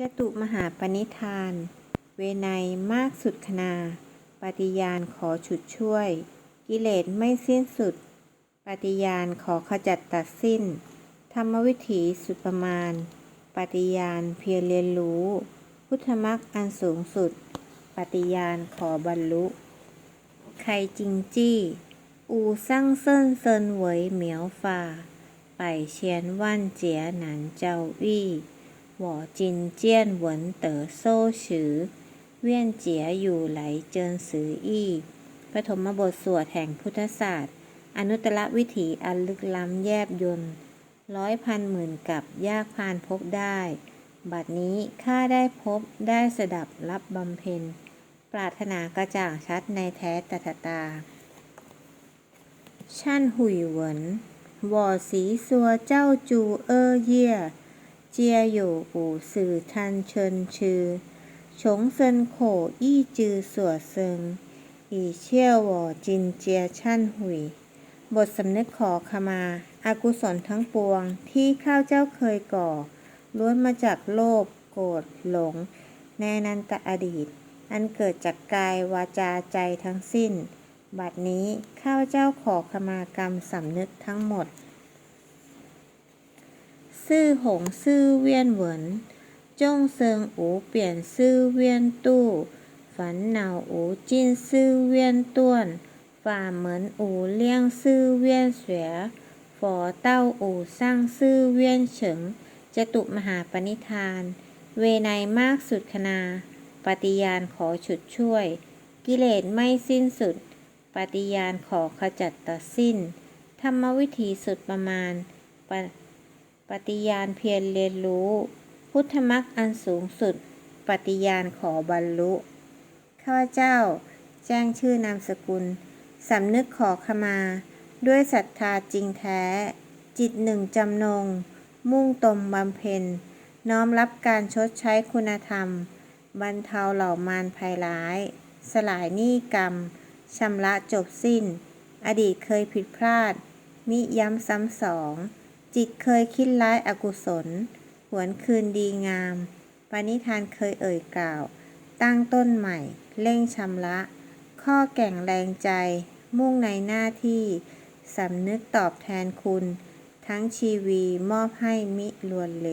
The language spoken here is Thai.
จตุมหาปณิธาน เวไนยมากสุดคณาปฏิญาณขอฉุดช่วย กิเลสไม่สิ้นสุด ปฏิญาณขอขจัดตัดสิ้น ธรรมวิถีสุดประมาณ ปฏิญาณเพียรเรียนรู้ พุทธมรรคอันสูงสุด ปฏิญาณขอบรรลุ ใครจริงจี้ อูสั่งเซินเซินเหวยเหมียวฝ่าไปเชียนว่านเจียหนันเจ้าวี่ จินเจี้ยนเหวินเต๋อโซ่ฉือเวียนเจียอยู่ไหลเจินสืออี้ปฐมบทสวดแห่งพุทธศาสตร์ อนุตตรวิถีอันลึกล้ำแยบยนร้อยพันหมื่นกับยากพานพบได้ บัดนี้ข้าได้พบได้สดับรับบำเพ็ญ ปรารถนากระจ่างชัดในแท้ตถตา ชั่นหุยเหวินว่อสีสัวเจ้าจูเออเย่ย เจียอยู่อู่สื่อทันเชิญชื่อฉงเซินโขอี้จือสัวเซิงอีเชี่ยววอจินเจียชั่นหุย บทสำนึกขอขมาอากุศลทั้งปวงที่ข้าเจ้าเคยก่อ ล้วนมาจากโลภโกรธหลงในนันตอดีต อันเกิดจากกายวาจาใจทั้งสิ้น บัดนี้ข้าเจ้าขอขมากรรมสำนึกทั้งหมด ซื่อหงซื่อเวียนเหวินจงเซิงอูเปลี่ยนซื่อเวียนตู้ฝันหนาวอูจินซื่อเวียนต้วนฝ่าเหมือนอูเลี้ยงซื่อเวียนเสวยฝอเต้าอูสร้างซื่อเวียนเฉิงจตุมหาปณิธาน เวไนยมากสุดคณาปฏิญาณขอฉุดช่วย กิเลสไม่สิ้นสุด ปฏิญาณขอขจัดตัดสิ้น ธรรมวิธีสุดประมาณป ปฏิญาณเพียรเรียนรู้ พุทธมรรคอันสูงสุด ปฏิญาณขอบรรลุ ข้าพเจ้า แจ้งชื่อนามสกุล สำนึกขอขมา ด้วยศรัทธาจริงแท้ จิตหนึ่งจำนง มุ่งตมบำเพ็ญ น้อมรับการชดใช้คุณธรรม บรรเทาเหล่ามารภัยร้าย สลายหนี้กรรม ชำระจบสิ้น อดีตเคยผิดพลาด มิย้ำซ้ำสอง จิตเคยคิดร้ายอกุศล หวนคืนดีงาม ปณิธานเคยเอ่ยกล่าว ตั้งต้นใหม่ เร่งชำระ ข้อแก่งแรงใจ มุ่งในหน้าที่สำนึกตอบแทนคุณ ทั้งชีวีมอบให้มิลวนเล